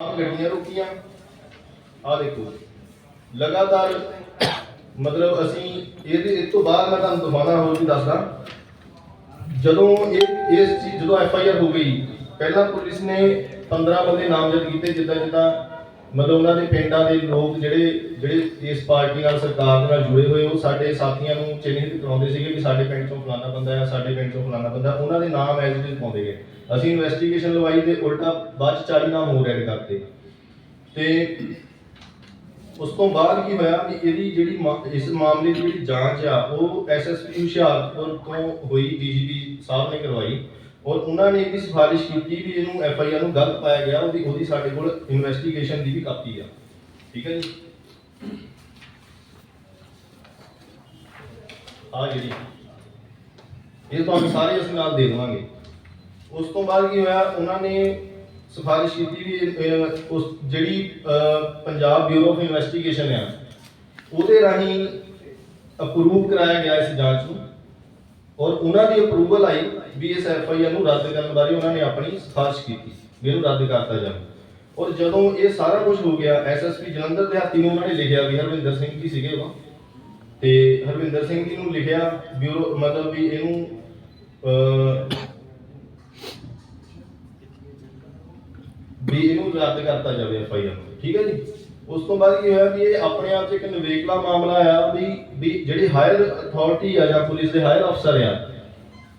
ਆਹ ਗੱਡੀਆਂ ਰੁਕੀਆਂ। ਆ ਦੇਖੋ, ਲਗਾਤਾਰ ਮਤਲਬ ਅਸੀਂ ਇਹਦੇ ਇਸ ਤੋਂ ਬਾਅਦ ਮੈਂ ਤੁਹਾਨੂੰ ਦਿਖਾਉਣਾ, ਹੋਰ ਵੀ ਦੱਸਦਾ। ਜਦੋਂ ਇਹ ਇਸ ਚੀਜ਼ ਜਦੋਂ ਐਫ ਆਈ ਆਰ ਹੋ ਗਈ, ਪਹਿਲਾਂ ਪੁਲਿਸ ਨੇ 15 ਬੰਦੇ ਨਾਮਜ਼ਦ ਕੀਤੇ, ਜਿੱਦਾਂ ਜਿੱਦਾਂ ਮਤਲਬ ਉਹਨਾਂ ਦੇ ਪਿੰਡਾਂ ਦੇ ਲੋਕ ਜਿਹੜੇ ਜਿਹੜੇ ਇਸ ਪਾਰਟੀ ਨਾਲ ਸਰਕਾਰ ਦੇ ਨਾਲ ਜੁੜੇ ਹੋਏ, ਉਹ ਸਾਡੇ ਸਾਥੀਆਂ ਨੂੰ ਚਿੰਨ੍ਹਿਤ ਕਰਾਉਂਦੇ ਸੀਗੇ ਕਿ ਸਾਡੇ ਪਿੰਡ ਚੋਂ ਫਲਾਣਾ ਬੰਦਾ ਹੈ, ਸਾਡੇ ਪਿੰਡ ਚੋਂ ਫਲਾਣਾ ਬੰਦਾ ਉਹਨਾਂ ਦੇ ਨਾਮ ਐਜ਼ ਇਟ ਇਜ਼ ਪਾਉਂਦੇ ਗਏ। ਅਸੀਂ ਇਨਵੈਸਟੀਗੇਸ਼ਨ ਲਵਾਈ ਤੇ ਉਲਟਾ ਬਾਅਦ ਚ 40 ਨਾਮ ਹੋਰ ਐਡ ਕਰਤੇ। ਤੇ ਉਸ ਤੋਂ ਬਾਅਦ ਕੀ ਹੋਇਆ ਕਿ ਇਹਦੀ ਜਿਹੜੀ ਇਸ ਮਾਮਲੇ ਦੀ ਜਿਹੜੀ ਜਾਂਚ ਆ, ਉਹ ਐਸਐਸਪੀ ਹੁਸ਼ਿਆਰਪੁਰ ਤੋਂ ਹੋਈ ਡੀਜੀਪੀ ਸਾਹਿਬ ਨੇ ਕਰਵਾਈ। ਔਰ ਉਹਨਾਂ ਨੇ ਵੀ ਸਿਫਾਰਿਸ਼ ਕੀਤੀ ਵੀ ਇਹਨੂੰ ਐਫ ਆਈ ਆਰ ਨੂੰ ਗਲਤ ਪਾਇਆ ਗਿਆ, ਉਹਦੀ ਉਹਦੀ ਸਾਡੇ ਕੋਲ ਇਨਵੈਸਟੀਗੇਸ਼ਨ ਦੀ ਵੀ ਕਾਪੀ ਆ। ਠੀਕ ਹੈ ਜੀ? ਆ ਜਿਹੜੀ। ਇਹ ਤੁਹਾਨੂੰ ਸਾਰੇ ਅਸੀਂ ਨਾਲ ਦੇ ਦੇਵਾਂਗੇ। ਉਸ ਤੋਂ ਬਾਅਦ ਕੀ ਹੋਇਆ, ਉਹਨਾਂ ਨੇ ਸਿਫਾਰਿਸ਼ ਕੀਤੀ ਵੀ ਉਸ ਜਿਹੜੀ ਪੰਜਾਬ ਬਿਊਰੋ ਆਫ ਇਨਵੈਸਟੀਗੇਸ਼ਨ ਆ, ਉਹਦੇ ਰਾਹੀਂ ਅਪਰੂਵ ਕਰਾਇਆ ਗਿਆ ਇਸ ਜਾਂਚ ਨੂੰ। ਔਰ ਉਹਨਾਂ ਦੀ ਅਪਰੂਵਲ ਆਈ। ਵੀ ਇਸ ਐਫ ਆਈ ਆਰ ਨੂੰ ਰੱਦ ਕਰਨ ਬਾਰੇ ਉਹਨਾਂ ਨੇ ਆਪਣੀ ਸਿਫਾਰਿਸ਼ ਕੀਤੀ ਵੀ ਇਹਨੂੰ ਰੱਦ ਕਰਤਾ ਜਾਵੇ। ਔਰ ਜਦੋਂ ਇਹ ਸਾਰਾ ਕੁਝ ਹੋ ਗਿਆ ਐਸਐਸਪੀ ਜਲੰਧਰ ਦਿਹਾਤੀ ਨੂੰ ਉਹਨਾਂ ਨੇ ਲਿਖਿਆ ਵੀ ਹਰਵਿੰਦਰ ਸਿੰਘ ਜੀ ਸੀਗੇ ਉਹ। ਤੇ ਹਰਵਿੰਦਰ ਸਿੰਘ ਜੀ ਨੂੰ ਲਿਖਿਆ ਬਿਊਰੋ ਮਤਲਬ ਵੀ ਇਹਨੂੰ ਵੀ ਇਹਨੂੰ ਰੱਦ ਕਰਤਾ ਜਾਵੇ ਐਫ ਆਈ ਆਰ ਠੀਕ ਹੈ ਜੀ? ਉਸ ਤੋਂ ਬਾਅਦ ਕੀ ਹੋਇਆ ਵੀ ਇਹ ਆਪਣੇ ਆਪ 'ਚ ਇੱਕ ਨਵੇਕਲਾ ਮਾਮਲਾ ਆ ਵੀ ਵੀ ਜਿਹੜੀ ਹਾਇਰ ਅਥਾਰਟੀ ਆ ਜਾਂ ਪੁਲਿਸ ਦੇ ਹਾਇਰ ਅਫਸਰ ਆ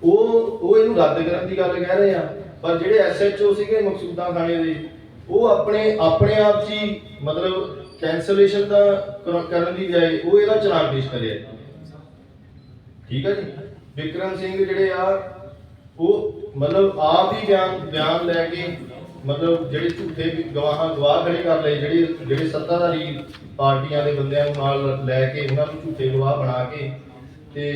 ਉਹ ਉਹ ਇਹਨੂੰ ਰੱਦ ਕਰਨ ਦੀ ਗੱਲ ਕਹਿ ਰਹੇ ਆ। ਪਰ ਜਿਹੜੇ ਐਸਐਚਓ ਸੀਗੇ ਮਕਸੂਦਾ ਥਾਣੇ ਦੇ, ਉਹ ਆਪਣੇ ਆਪਣੇ ਆਪ 'ਚ ਹੀ ਮਤਲਬ ਕੈਂਸਲੇਸ਼ਨ ਦਾ ਕਰਨ ਦੀ ਬਜਾਏ ਉਹ ਇਹਦਾ ਚਲਾਨ ਪੇਸ਼ ਕਰਿਆ। ਠੀਕ ਹੈ ਜੀ? ਵਿਕਰਮ ਸਿੰਘ ਜਿਹੜੇ ਆ, ਉਹ ਮਤਲਬ ਆਪ ਹੀ ਬਿਆਨ ਬਿਆਨ ਲੈ ਕੇ ਮਤਲਬ ਜਿਹੜੇ ਝੂਠੇ ਗਵਾਹਾਂ ਗਵਾਹ ਖੜੇ ਕਰ ਲਏ, ਜਿਹੜੇ ਜਿਹੜੇ ਸੱਤਾਧਾਰੀ ਪਾਰਟੀਆਂ ਦੇ ਬੰਦਿਆਂ ਨੂੰ ਨਾਲ ਲੈ ਕੇ ਉਹਨਾਂ ਨੂੰ ਝੂਠੇ ਗਵਾਹ ਬਣਾ ਕੇ ਤੇ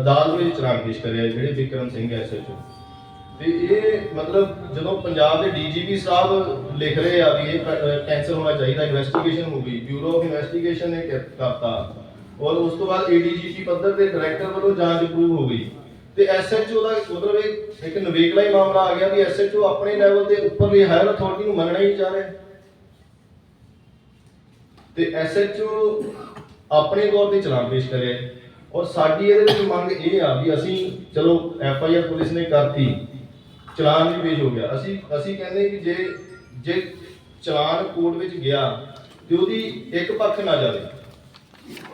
ਅਦਾਲਤ ਵਿੱਚ ਚਲਾਨ ਪੇਸ਼ ਕਰਿਆ ਜਿਹੜੇ ਵਿਕਰਮ ਸਿੰਘ ਐਸਐਚਓ ਤੇ ਇਹ ਮਤਲਬ ਜਦੋਂ ਪੰਜਾਬ ਦੇ ਡੀਜੀਪੀ ਸਾਹਿਬ ਲਿਖ ਰਹੇ ਆ ਵੀ ਇਹ ਕੈਂਸਲ ਹੋਣਾ ਚਾਹੀਦਾ, ਇਨਵੈਸਟੀਗੇਸ਼ਨ ਹੋ ਗਈ, ਬਿਊਰੋ ਆਫ ਇਨਵੈਸਟੀਗੇਸ਼ਨ ਨੇ ਕਰ- ਕਰਤਾ। ਔਰ ਉਸ ਤੋਂ ਬਾਅਦ ਏਡੀਜੀਪੀ ਪੱਧਰ ਤੇ ਡਾਇਰੈਕਟਰ ਵੱਲੋਂ ਜਾਂਚ ਅਪਰੂਵ ਹੋ ਗਈ। ਤੇ ਐਸਐਚਓ ਦਾ ਮਤਲਬ ਇੱਕ ਨਵੇਕਲਾ ਹੀ ਮਾਮਲਾ ਆ ਗਿਆ ਵੀ ਐਸਐਚਓ ਆਪਣੇ ਲੈਵਲ ਦੇ ਉੱਪਰਲੀ ਹਾਇਰ ਅਥਾਰਟੀ ਨੂੰ ਮੰਨਣਾ ਹੀ ਚਾਹ ਰਿਹਾ ਤੇ ਐਸਐਚਓ ਆਪਣੇ ਤੌਰ ਤੇ ਚਲਾਨ ਪੇਸ਼ ਕਰਿਆ ਔਰ ਸਾਡੀ ਇਹਦੇ ਵਿੱਚ ਮੰਗ ਇਹ ਆ ਵੀ ਅਸੀਂ, ਚਲੋ, ਐਫ ਆਈ ਆਰ ਪੁਲਿਸ ਨੇ ਕਰਤੀ, ਚਲਾਨ ਵੀ ਪੇਸ਼ ਹੋ ਗਿਆ। ਅਸੀਂ ਅਸੀਂ ਕਹਿੰਦੇ ਕਿ ਜੇ ਜੇ ਚਲਾਨ ਕੋਰਟ ਵਿੱਚ ਗਿਆ, ਤੇ ਉਹਦੀ ਇੱਕ ਪੱਖ ਨਾ ਜਾਵੇ।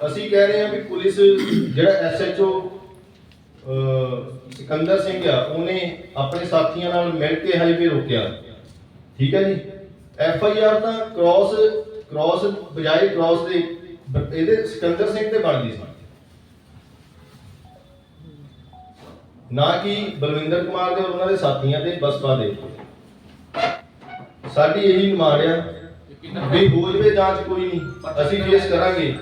ਅਸੀਂ ਕਹਿ ਰਹੇ ਹਾਂ ਵੀ ਪੁਲਿਸ, ਜਿਹੜਾ ਐਸਐਚਓ ਸਿਕੰਦਰ ਸਿੰਘ ਆ, ਉਹਨੇ ਆਪਣੇ ਸਾਥੀਆਂ ਨਾਲ ਮਿਲ ਕੇ ਹਾਈਵੇ ਰੋਕਿਆ। ਠੀਕ ਹੈ ਜੀ? ਐਫ ਆਈ ਆਰ ਤਾਂ ਕ੍ਰਾਸ ਕ੍ਰਾਸ ਬਜਾਏ ਕ੍ਰਾਸ ਦੇ, ਇਹਦੇ ਸਿਕੰਦਰ ਸਿੰਘ ਤੇ ਬਣਦੀ ਸੀ। ਨਾ ਕਿ ਬਲਵਿੰਦਰ ਕੁਮਾਰ ਦੇ ਔਰ ਉਹਨਾਂ ਦੇ ਸਾਥੀਆਂ ਤੇ ਬਸਪਾ ਦੇ। ਸਾਡੀ ਇਹੀ ਡਿਮਾਂਡ ਆ ਵੀ ਹੋ ਜਵੇ ਜਾਂਚ ਕੋਈ ਨਹੀਂ ਅਸੀਂ ਫੇਸ ਕਰਾਂਗੇ।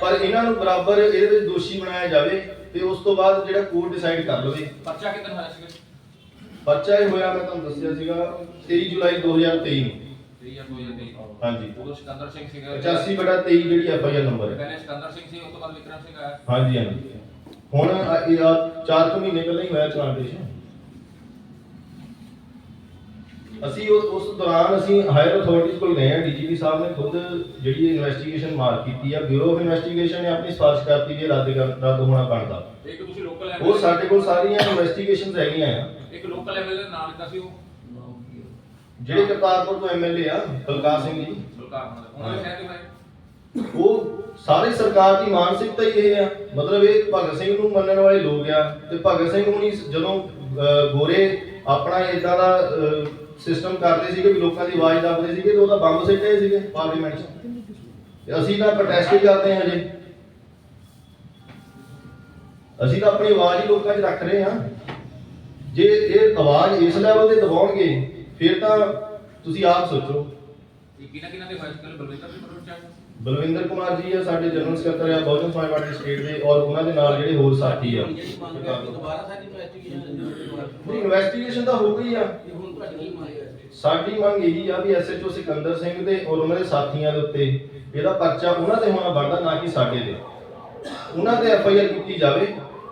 ਪਰ ਇਹਨਾਂ ਨੂੰ ਬਰਾਬਰ ਇਹਦੇ ਵਿੱਚ ਦੋਸ਼ੀ ਬਣਾਇਆ ਜਾਵੇ ਤੇ ਉਸ ਤੋਂ ਬਾਅਦ ਜਿਹੜਾ ਕੋਰਟ ਡਿਸਾਈਡ ਕਰ ਲਵੇ। ਪਰਚਾ ਕਿਦਾਂ ਹੋਇਆ ਸੀਗਾ? ਪਰਚਾ ਇਹ ਹੋਇਆ ਮੈਂ ਤੁਹਾਨੂੰ ਦੱਸਿਆ ਸੀਗਾ 23 ਜੁਲਾਈ 2023 ਨੂੰ। 30 ਹਾਂਜੀ। ਉਦੋਂ ਸਿਕੰਦਰ ਸਿੰਘ ਸੀਗਾ। 85 ਬਟਾ 23 ਜਿਹੜੀ ਐਫ ਆਈ ਆਰ ਨੰਬਰ ਹੈ। ਪਹਿਲੇ ਸਿਕੰਦਰ ਸਿੰਘ ਸੀ ਉਸ ਤੋਂ ਬਾਅਦ ਵਿਕਰਮ ਸਿੰਘ ਆਇਆ। ਹਾਂਜੀ ਹਾਂਜੀ। ਹੁਣ ਆ- ਇਹ ਆ 4 ਕੁ ਮਹੀਨੇ ਪਹਿਲਾਂ ਹੀ ਹੋਇਆ ਪੇਸ਼। ਅਸੀਂ ਉਸ ਉਸ ਦੌਰਾਨ ਅਸੀਂ ਹਾਇਰ ਅਥਾਰਟੀਜ਼ ਕੋਲ ਗਏ ਆ ਡੀਜੀਪੀ ਸਾਹਿਬ ਨੇ ਖੁਦ ਜਿਹੜੀ ਇਨਵੈਸਟੀਗੇਸ਼ਨ ਮਾਰ ਕੀਤੀ ਆ ਬਿਊਰੋ ਆਫ ਇਨਵੈਸਟੀਗੇਸ਼ਨ ਨੇ ਆਪਣੀ ਸਿਫਾਰਿਸ਼ ਕਰਤੀ ਵੀ ਇਹ ਰੱਦ ਕਰ ਰੱਦ ਹੋਣਾ ਬਣਦਾ। ਇੱਕ ਤੁਸੀਂ ਲੋਕਲ ਉਹ ਸਾਡੇ ਕੋਲ ਸਾਰੀਆਂ ਇਨਵੈਸਟੀਗੇਸ਼ਨਸ ਹੈਗੀਆਂ ਆ। ਇੱਕ ਲੋਕਲ ਲੈਵਲ ਦੇ ਨਾਲ ਦਿੱਤਾ ਸੀ ਉਹ ਜਿਹੜੇ ਕਰਤਾਰਪੁਰ ਤੋਂ ਐਮਐਲਏ ਆ ਬਲਕਾਰ ਸਿੰਘ ਜੀ। ਬਲਕਾਰ ਉਹਨਾਂ ਦੇ। ਸ਼ਹਿਰ ਦੇ ਬਾਰੇ ਉਹ ਸਾਰੀ ਸਰਕਾਰ ਦੀ ਮਾਨਸਿਕਤਾ ਹੀ ਇਹ ਆ। ਮਤਲਬ ਇਹ ਭਗਤ ਸਿੰਘ ਨੂੰ ਮੰਨਣ ਵਾਲੇ ਲੋਕ ਆ ਤੇ ਭਗਤ ਸਿੰਘ ਹੁਣੀ ਜਦੋਂ ਗੋਰੇ ਆਪਣਾ ਇਦਾਂ ਦਾ ਸਿਸਟਮ ਕਰਦੇ ਸੀਗੇ ਵੀ ਲੋਕਾਂ ਦੀ ਆਵਾਜ਼ ਦੱਬਦੇ ਸੀਗੇ ਤੇ ਉਹਦਾ ਬੰਬ ਸਿੱਟੇ ਸੀਗੇ ਪਾਰਲੀਮੈਂਟ 'ਚ। ਤੇ ਅਸੀਂ ਤਾਂ ਪ੍ਰੋਟੈਸਟ ਹੀ ਕਰਦੇ ਹਾਂ ਹਜੇ। ਅਸੀਂ ਤਾਂ ਆਪਣੀ ਆਵਾਜ਼ ਹੀ ਲੋਕਾਂ 'ਚ ਰੱਖ ਰਹੇ ਹਾਂ। ਜੇ ਇਹ ਆਵਾਜ਼ ਇਸ ਲੈਵਲ ਤੇ ਦਬਾਉਣਗੇ, ਫਿਰ ਤਾਂ ਤੁਸੀਂ ਆਪ ਸੋਚੋ। ਕਿਹਨਾਂ ਕਿਹਨਾਂ ਦੇ ਹੋਇਆ ਕੱਲ ਬਲਵਿੰਦਰ ਸਿੰਘ ਪਰਵਿੰਦਰ ਬਲਵਿੰਦਰ ਕੁਮਾਰ ਜੀ ਆ, ਸਾਡੇ ਜਨਰਲ ਸਕੱਤਰ ਆ, ਬਹੁਜਨ ਸਮਾਜ ਪਾਰਟੀ ਸਟੇਟ ਦੇ, ਔਰ ਉਹਨਾਂ ਦੇ ਨਾਲ ਜਿਹੜੇ ਹੋਰ ਸਾਥੀ ਆ। ਦੁਬਾਰਾ ਸਾਡੀ ਇਨਵੈਸਟੀਗੇਸ਼ਨ ਇਨਵੈਸਟੀਗੇਸ਼ਨ ਤਾਂ ਹੋ ਗਈ ਆ। ਸਾਡੀ ਮੰਗ ਇਹੀ ਆ ਵੀ ਐਸਐਚਓ ਸਿਕੰਦਰ ਸਿੰਘ ਦੇ ਔਰ ਉਹਨਾਂ ਦੇ ਸਾਥੀਆਂ ਦੇ ਉੱਤੇ ਇਹਦਾ ਪਰਚਾ ਉਹਨਾਂ ਦੇ ਹੋਣਾ ਬਣਦਾ, ਨਾ ਕਿ ਸਾਡੇ ਦੇ ਉਹਨਾਂ ਤੇ ਐਫਆਈਆਰ ਕੀਤੀ ਜਾਵੇ,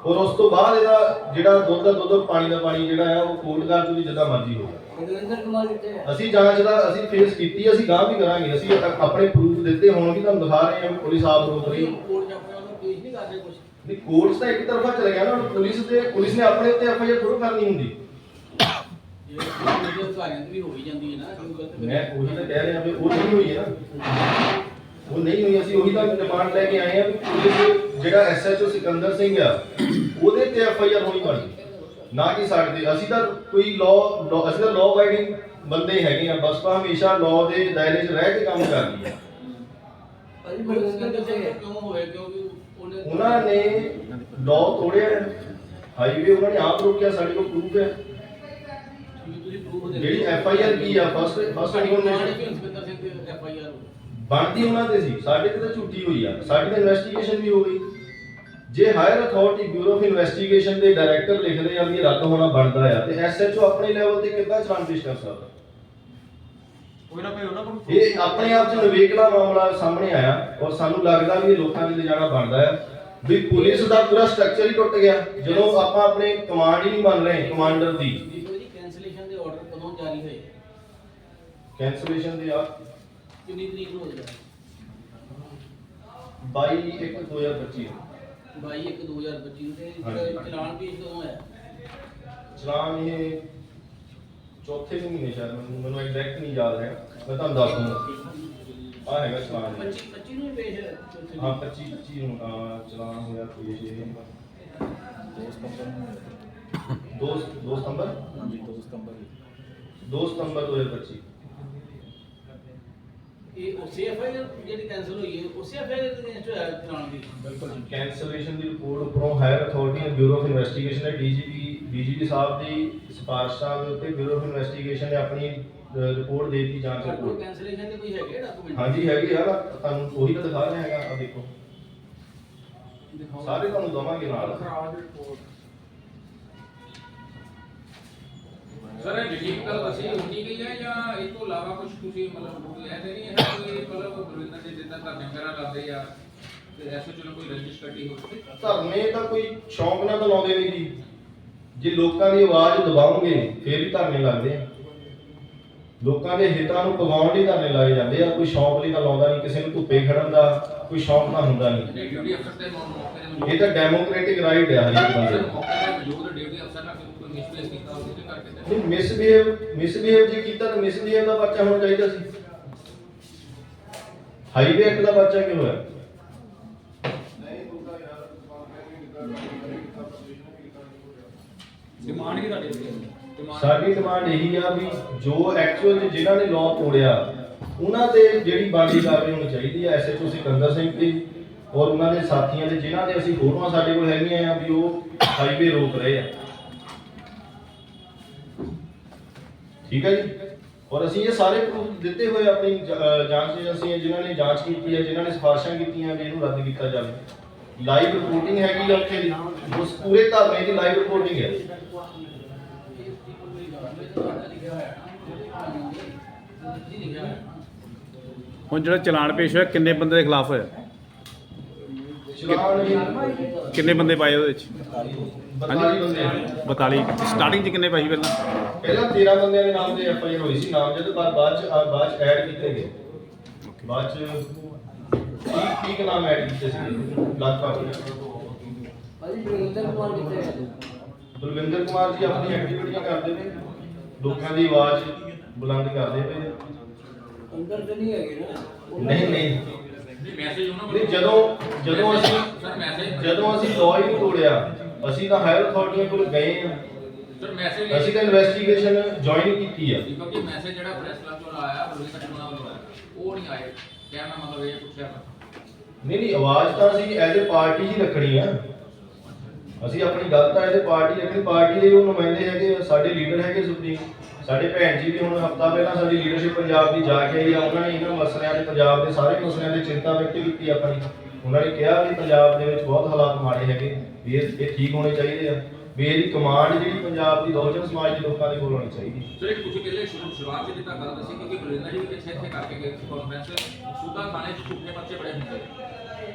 ਔਰ ਉਸ ਤੋਂ ਬਾਅਦ ਇਹਦਾ ਜਿਹੜਾ ਦੁੱਧ ਦਾ ਦੁੱਧ, ਪਾਣੀ ਦਾ ਪਾਣੀ ਜਿਹੜਾ ਆ, ਉਹ ਕੋਰਟ ਕਾਰਜ ਵੀ ਜਿੱਦਾਂ ਮਰਜ਼ੀ ਹੋਵੇ। ਬਲਵਿੰਦਰ ਕੁਮਾਰ ਕਿੱਥੇ ਹੈ ਅਸੀਂ ਜਾਂਚ ਦਾ ਅਸੀਂ ਫੇਸ ਕੀਤੀ ਅਸੀਂ ਗਾਂ ਵੀ ਕਰਾਂਗੇ। ਅਸੀਂ ਅ- ਆਪਣੇ ਪ੍ਰੂਫ ਦਿੱਤੇ ਹੁਣ ਵੀ ਤੁਹਾਨੂੰ ਦਿਖਾ ਰਹੇ ਹਾਂ ਪੁਲਿਸ ਆਪ ਰੋਕ ਰਹੀ ਹੈ ਕੋਰਟ ਚ ਆਪਣੇ ਉਹਨੂੰ ਪੇਸ਼ ਨਹੀਂ ਕਰਦੇ ਕੁਝ ਨਹੀਂ ਕੋਰਟਸ ਤਾਂ ਇੱਕ ਤਰਫਾ ਚਲੇ ਗਿਆ ਨਾ ਹੁਣ ਪੁਲਿਸ ਦੇ ਪੁਲਿਸ ਨੇ ਆਪਣੇ ਉੱਤੇ ਐਫ ਆਈ ਆਰ ਥੋੜ੍ਹਾ ਕਰਨੀ ਹੁੰਦੀ। ਜੇ ਜਿਹੜੇ ਅਧਿਕਾਰੀਆਂ ਦੀ ਵੀ ਹੋ ਹੀ ਜਾਂਦੀ ਹੈ ਨਾ ਜੋ ਗਲਤ ਮੈਂ ਉਹੀ ਤਾਂ ਕਹਿ ਰਿਹਾ ਵੀ ਉਹ ਨਹੀਂ ਹੋਈ ਹੈ ਨਾ। ਉਹ ਨਹੀਂ ਹੋਈ ਅਸੀਂ ਉਹੀ ਤਾਂ ਡਿਮਾਂਡ ਲੈ ਕੇ ਆਏ ਆ ਵੀ ਪੁਲਿਸ ਜਿਹੜਾ ਐਸਐਚਓ ਸਿਕੰਦਰ ਸਿੰਘ ਆ ਉਹਦੇ ਤੇ ਐਫ ਆਈ ਆਰ ਹੋਣੀ ਬਣਦੀ ਨਾ ਕਿ ਸਾਡੇ ਤੇ ਅਸੀਂ ਤਾਂ ਕੋਈ ਲਾਅ ਅਸੀਂ ਤਾਂ ਲਾਅ ਗਾਈਡਿੰਗ ਬੰਦੇ ਹੈਗੇ ਆ ਬਸਪਾ ਹਮੇਸ਼ਾ ਲਾਅ ਦੇ ਦਾਇਰੇ 'ਚ ਰਹਿ ਕੇ ਕੰਮ ਕਰਦੀ ਹੈ ਬਲਵਿੰਦਰ ਹੈ ਕਿਉਂ ਹੋਇਆ ਕਿਉਂਕਿ ਉਹਨੇ ਉਹਨਾਂ ਨੇ ਲਾਅ ਤੋੜਿਆ ਹਾਈਵੇ ਉਹਨਾਂ ਨੇ ਆਪ ਰੋਕਿਆ ਸਾਡੇ ਕੋਲ ਪ੍ਰੂਫ ਹੈ। ਜਿਹੜੀ ਐਫ ਆਈ ਆਰ ਕੀ ਆ ਫਸਟ ਫਸਟ ਇਨਫੋਰਮੇਸ਼ਨ ਤੇ ਬਣਦੀ ਉਹਨਾਂ ਤੇ ਸੀ ਸਾਡੇ ਤੇ ਤਾਂ ਝੂਠੀ ਹੋਈ ਆ। ਸਾਡੀ ਤਾਂ ਇਨਵੈਸਟੀਗੇਸ਼ਨ ਵੀ ਹੋ ਗਈ। ਜੇ higher authority bureau of investigation ਦੇ ਡਾਇਰੈਕਟਰ ਲਿਖਦੇ ਆ ਵੀ ਇਹ ਰੱਦ ਹੋਣਾ ਬਣਦਾ ਆ ਤੇ ਐਸਐਚਓ ਆਪਣੇ ਲੈਵਲ ਤੇ ਕਿੱਦਾਂ ਚਲਾਨ ਪੇਸ਼ ਕਰ ਸਕਦਾ? ਕੋਈ ਨਾ ਕੋਈ ਉਹਨਾਂ ਕੋਲ ਇਹ ਆਪਣੇ ਆਪ ਚ ਨਵੇਕਲਾ ਮਾਮਲਾ ਸਾਹਮਣੇ ਆਇਆ ਔਰ ਸਾਨੂੰ ਲੱਗਦਾ ਵੀ ਇਹ ਲੋਕਾਂ ਦੇ ਲਿਜਾਣਾ ਬਣਦਾ ਆ। ਵੀ ਪੁਲਿਸ ਦਾ ਪੂਰਾ ਸਟਰਕਚਰ ਹੀ ਟੁੱਟ ਗਿਆ ਜਦੋਂ ਆਪਾਂ ਆਪਣੇ ਕਮਾਂਡ ਹੀ ਨਹੀਂ ਮੰਨ ਰਹੇ ਕਮਾਂਡਰ ਦੀ। ਕੈਂਸਲੇਸ਼ਨ ਦੇ ਆਰਡਰ ਕਦੋਂ ਜਾਰੀ ਹੋਏ? ਕੈਂਸਲੇਸ਼ਨ ਦੇ ਆ ਕਿੰਨੀ ਤਰੀਕ ਨੂੰ ਹੋਇਆ 22 1 2025 22 1 2025 ਤੇ ਹਾਂਜੀ। ਚਲਾਨ ਪੇਸ਼ ਕਦੋਂ ਹੋਇਆ ਚਲਾਨ ਇਹ ਚੌਥੇ ਕੁ ਮਹੀਨੇ ਸ਼ਾਇਦ ਮੈਨੂੰ ਮੈਨੂੰ ਐਗਜ਼ੈਕਟ ਨਹੀਂ ਯਾਦ ਹੈ ਮੈਂ ਤੁਹਾਨੂੰ ਦੱਸ ਦੂੰਗਾ ਆ ਹੈਗਾ ਚਲਾਨ 25 25 ਨੂੰ ਹੀ ਪੇਸ਼ ਹੈ ਚੌਥੇ ਹਾਂ ਦਿਨ। 25 25 ਨੂੰ ਅਹ, ਚਲਾਨ ਹੋਇਆ ਕੋਈ ਇਹ ਦੋ ਦੋ ਸਤੰਬਰ? ਹਾਂਜੀ 2 ਸਤੰਬਰ 2 ਸਤੰਬਰ 2025 ਇਹ ਉਸੇ ਐਫ ਆਈ ਆਰ ਜਿਹੜੀ ਕੈਂਸਲ ਹੋਈ ਹੈ? ਉਸੇ ਐਫ ਆਈ ਆਰ ਦੇ ਅਗੇਂਸਟ ਹੋਇਆ ਚਲਾਨ ਦੀ ਬਿਲਕੁਲ ਜੀ। ਕੈਂਸਲੇਸ਼ਨ ਦੀ ਰਿਪੋਰਟ ਉੱਪਰੋਂ higher authority bureau of investigation ਨੇ ਡੀਜੀਪੀ ਡੀਜੀਪੀ ਸਾਹਿਬ ਦੀ ਸਿਫਾਰਿਸ਼ਾਂ ਦੇ ਉੱਤੇ ਬਿਊਰੋ ਆਫ ਇਨਵੈਸਟੀਗੇਸ਼ਨ ਨੇ ਆਪਣੀ ਰਿਪੋਰਟ ਦੇ ਦਿੱਤੀ ਜਾਂਚ ਕੋਈ ਰਿਪੋਰਟ ਕੈਂਸਲੇਸ਼ਨ ਦੇ ਕੋਈ ਹੈਗੇ ਡਾਕੂਮੈਂਟ ਹਾਂਜੀ ਹੈਗੀ ਆ। ਤੁਹਾਨੂੰ ਉਹੀ ਤਾਂ ਦਿਖਾ ਰਿਹਾ ਹੈਗਾ। ਆ ਦੇਖੋ। ਦਿਖਾਓ। ਸਾਰੇ ਤੁਹਾਨੂੰ ਦਵਾਂਗੇ ਨਾਲ। ਸਰ ਇਹ ਜਿਹੜੀ ਗੱਲ ਦੱਸੀ ਹੁੰਦੀ ਗਈ ਹੈ ਜਾਂ ਇਹ ਤੋਂ ਇਲਾਵਾ ਕੁਝ ਤੁਸੀਂ ਮਤਲਬ ਐ ਤੇ ਨਹੀਂ ਹੈ? ਕਿ ਮਤਲਬ ਬਲਵਿੰਦਰ ਜੀ ਜਿੱਦਾਂ ਧਰਨੇ ਵਗੈਰਾ ਲਾਉਂਦੇ ਆ ਤੇ ਐਸਓਚਓ ਨੇ ਕੋਈ ਰੰਜਿਸ਼ ਕੱਢੀ ਹੋਵੇ? ਧਰਨੇ ਤਾਂ ਕੋਈ ਸ਼ੌਂਕ ਨਾਲ ਤਾਂ ਲਾਉਂਦੇ ਨਹੀਂ ਜੀ। ਜੇ ਲੋਕਾਂ ਦੀ ਆਵਾਜ਼ ਦਬਾਉਂਗੇ ਫੇਰ ਹੀ ਧਰਨੇ ਲੱਗਦੇ ਆ। ਲੋਕਾਂ ਦੇ ਹਿੱਤਾਂ ਨੂੰ ਪਗਾਉਣ ਲਈ ਧਰਨੇ ਲਾਏ ਜਾਂਦੇ ਆ। ਕੋਈ ਸ਼ੌਂਕ ਲਈ ਤਾਂ ਲਾਉਂਦਾ ਨਹੀਂ ਕਿਸੇ ਨੂੰ ਧੁੱਪੇ ਖੜਨ ਦਾ ਕੋਈ ਸ਼ੌਂਕ ਤਾਂ ਹੁੰਦਾ ਨਹੀਂ। ਇਹ ਤਾਂ ਡੈਮੋਕ੍ਰੈਟਿਕ ਰਾਈਟ ਹੈ ਹਰੇਕ ਬੰਦੇ ਦਾ ਮੌਕੇ ਤੇ ਮੌਜੂਦ ਡਿਊਟੀ ਅਫਸਰ ਨਾਲ ਕੋਈ ਮਿਸਪਲੇਸ ਕੀਤਾ ਉਹਦੇ ਕਰਕੇ ਤੇ ਨਹੀਂ ਮਿਸਬੀਹੇਵ ਮਿਸਬੀਹੇਵ ਜੇ ਕੀਤਾ ਤਾਂ ਮਿਸਬੀਹੇਵ ਦਾ ਬੱਚਾ ਹੋਣਾ ਚਾਹੀਦਾ ਸੀ। ਹਾਈਵੇ ਐਕਟ ਦਾ ਬੱਚਾ ਕਿਉਂ ਹੋਇਆ? ਡਿਮਾਂਡ ਕੀ ਤੁਹਾਡੀ ਸਾਡੀ ਡਿਮਾਂਡ ਇਹੀ ਆ ਵੀ ਜੋ ਐਕਚੁਅਲ ਜਿਨ੍ਹਾਂ ਨੇ ਲਾਅ ਤੋੜਿਆ ਉਹਨਾਂ ਤੇ ਜਿਹੜੀ ਬਣਦੀ ਕਾਰਵਾਈ ਹੋਣੀ ਚਾਹੀਦੀ ਹੈ ਐਸਐਚਓ ਸਿਕੰਦਰ ਸਿੰਘ ਤੇ ਔਰ ਉਹਨਾਂ ਦੇ ਸਾਥੀਆਂ ਦੇ ਜਿਨ੍ਹਾਂ ਦੇ ਅਸੀਂ ਫੋਟੋਆਂ ਸਾਡੇ ਕੋਲ ਹੈਗੀਆਂ ਆ ਵੀ ਉਹ ਹਾਈਵੇ ਰੋਕ ਰਹੇ ਆ। ਠੀਕ ਹੈ ਜੀ? ਔਰ ਅਸੀਂ ਇਹ ਸਾਰੇ ਪ੍ਰੂਫ ਦਿੱਤੇ ਹੋਏ ਆਪਣੀ ਜ- ਜਾਂਚ ਏਜੰਸੀਆਂ ਜਿਨ੍ਹਾਂ ਨੇ ਜਾਂਚ ਕੀਤੀ ਹੈ ਜਿਨ੍ਹਾਂ ਨੇ ਸਿਫਾਰਿਸ਼ਾਂ ਕੀਤੀਆਂ ਵੀ ਇਹਨੂੰ ਰੱਦ ਕੀਤਾ ਜਾਵੇ। ਲਾਈਵ ਰਿਪੋਰਟਿੰਗ ਹੈਗੀ ਆ ਉੱਥੇ ਦੀ। ਉਸ ਪੂਰੇ ਧਰਨੇ ਦੀ ਲਾਈਵ ਰਿਪੋਰਟਿੰਗ ਹੈ। ਹੁਣ ਜਿਹੜਾ ਚਲਾਨ ਪੇਸ਼ ਹੋਇਆ ਕਿੰਨੇ ਬੰਦੇ ਦੇ ਖਿਲਾਫ ਹੋਇਆ? ਚਲਾਨ ਕਿੰਨੇ ਬੰਦੇ ਪਾਏ ਉਹਦੇ ਵਿੱਚ? 42 ਬੰਦੇ ਆ। 42 ਸਟਾਰਟਿੰਗ 'ਚ ਕਿੰਨੇ ਪਾਈ ਪਹਿਲਾਂ? ਪਹਿਲਾਂ 13 ਬੰਦਿਆਂ ਦੇ ਨਾਮ ਤੇ ਐਫ ਆਈ ਆਰ ਹੋਈ ਸੀ ਨਾਮ ਜਦ ਬਾਅਦ ਬਾਅਦ ਚ ਆ- ਬਾਅਦ ਚ ਐਡ ਕੀਤੇ ਗਏ। ਬਾਅਦ ਚ 30 30 ਨਾਮ ਐਡ ਕੀਤੇ ਸੀ? ਲਗਭਗ। ਭਾਜੀ ਬਲਵਿੰਦਰ ਕੁਮਾਰ ਕਿੱਥੇ ਹੈ? ਬਲਵਿੰਦਰ ਕੁਮਾਰ ਜੀ ਆਪਣੀ ਐਕਟੀਵਿਟੀਆਂ ਕਰਦੇ ਨੇ ਲੋਕਾਂ ਦੀ ਆਵਾਜ਼ ਬੁਲੰਦ ਕਰਦੇ ਪਏ ਨੇ। ਅੰਦਰ ਤੇ ਨਹੀਂ ਹੈਗੇ ਨਾ। ਨਹੀਂ ਨਹੀਂ। ਨਹੀਂ ਮੈਸੇਜ ਉਹਨਾਂ ਨਹੀਂ ਜਦੋਂ ਜਦੋਂ ਅਸੀਂ ਸਰ ਮੈਸੇਜ ਜਦੋਂ ਅਸੀਂ ਹੀ ਨਹੀਂ ਤੋੜਿਆ ਅਸੀਂ ਤਾਂ ਹਾਇਰ ਅਥਾਰਟੀਆਂ ਕੋਲ ਗਏ ਆ ਸਰ ਮੈਸੇਜ ਅਸੀਂ ਤਾਂ ਇਨਵੈਸਟੀਗੇਸ਼ਨ ਜੁਆਇਨ ਕੀਤੀ ਆ। ਜੀ ਮੈਸੇਜ ਜਿਹੜਾ ਪ੍ਰੈਸ ਕਲੱਬ ਤੋਂ ਆਇਆ ਬਲਵਿੰਦਰ ਕੁਮਾਰ ਵੱਲੋਂ ਆਇਆ, ਉਹ ਨਹੀਂ ਆਏ। ਕਹਿਣ ਮਤਲਬ ਇਹ ਪੁੱਛਿਆ ਮੈਂ। ਨਹੀਂ ਨਹੀਂ ਆਵਾਜ਼ ਤਾਂ ਅਸੀਂ ਐਜ਼ ਅ ਪਾਰਟੀ ਹੀ ਰੱਖਣੀ ਆ। ਅਸੀਂ ਆਪਣੀ ਗੱਲ ਤਾਂ ਐਜ਼ ਅ ਪਾਰਟੀ ਰੱਖਣੀ ਪਾਰਟੀ ਦੇ ਉਹ ਨੁਮਾਇੰਦੇ ਹੈਗੇ ਆ, ਸਾਡੇ ਲੀਡਰ ਹੈਗੇ ਸੁਪਰੀਮ ਸਾਡੇ ਭੈਣ ਜੀ ਵੀ ਹੁਣ ਹਫਤਾ ਪਹਿਲਾਂ ਸਾਡੀ ਲੀਡਰਸ਼ਿਪ ਪੰਜਾਬ ਦੀ ਜਾ ਕੇ ਆਈ ਆ। ਉਹਨਾਂ ਨੇ ਇਹਨਾਂ ਮਸਲਿਆਂ ਦੇ ਪੰਜਾਬ ਦੇ ਸਾਰੇ ਮਸਲਿਆਂ ਦੇ ਚਿੰਤਾ ਵਿਅਕਤ ਕੀਤੀ ਆਪਣੀ। ਉਹਨਾਂ ਨੇ ਕਿਹਾ ਵੀ ਪੰਜਾਬ ਦੇ ਵਿੱਚ ਬਹੁਤ ਹਾਲਾਤ ਮਾੜੇ ਹੈਗੇ। ਇਹ ਇਹ ਠੀਕ ਹੋਣੇ ਚਾਹੀਦੇ ਆ ਵੀ ਇਹਦੀ ਕਮਾਂਡ ਜਿਹੜੀ ਪੰਜਾਬ ਦੀ ਬਹੁਜਨ ਸਮਾਜ ਦੇ ਲੋਕਾਂ ਦੇ ਕੋਲ ਹੋਣੀ ਚਾਹੀਦੀ ਸਰ ਕੁਝ ਪਹਿਲੇ ਸ਼ੁਰੂ ਸ਼ੁਰੂਆਤ ਵਿੱਚ ਤਾਂ ਗੱਲ ਦੱਸੀ ਕਿ ਬਲਵਿੰਦਰ ਜੀ ਵੀ ਇੱਥੇ ਇੱਥੇ ਕਰਕੇ ਗਏ ਸੀ ਕਾਨਫਰੰਸ ਸੂਤਾ ਥਾਣੇ 'ਚ ਝੂਠੇ ਪਰਚੇ ਬੜੇ ਹੁੰਦੇ।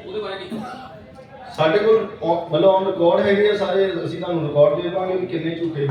ਉਹਦੇ ਬਾਰੇ ਕੀ? ਸਾਡੇ ਕੋਲ ਮਤਲਬ ਔਨ ਰਿਕਾਰਡ ਹੈਗੇ ਆ ਸਾਰੇ ਅਸੀਂ ਤੁਹਾਨੂੰ ਰਿਕਾਰਡ ਦੇ ਦੇਵਾਂਗੇ ਵੀ ਕਿੰਨੇ ਝੂਠੇ